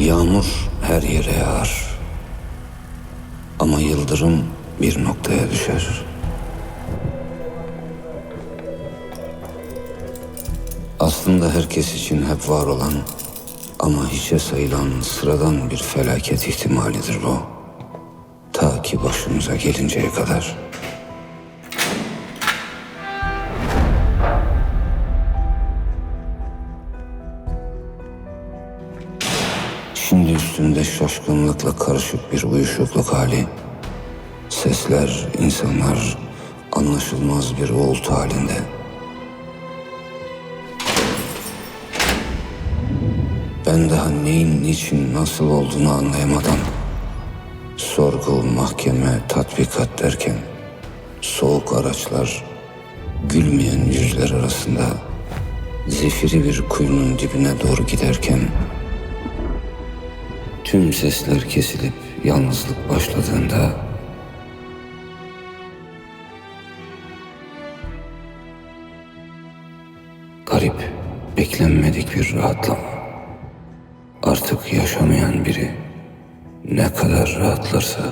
Yağmur her yere yağar. Ama yıldırım bir noktaya düşer. Aslında herkes için hep var olan ama hiçe sayılan sıradan bir felaket ihtimalidir bu. Ta ki başımıza gelinceye kadar. Şimdi üstünde şaşkınlıkla karışık bir uyuşukluk hali. Sesler, insanlar anlaşılmaz bir uğultu halinde. Ben daha neyin, niçin, nasıl olduğunu anlayamadan sorgu, mahkeme, tatbikat derken soğuk araçlar, gülmeyen yüzler arasında zifiri bir kuyunun dibine doğru giderken tüm sesler kesilip yalnızlık başladığında garip, beklenmedik bir rahatlama. Artık yaşamayan biri ne kadar rahatlarsa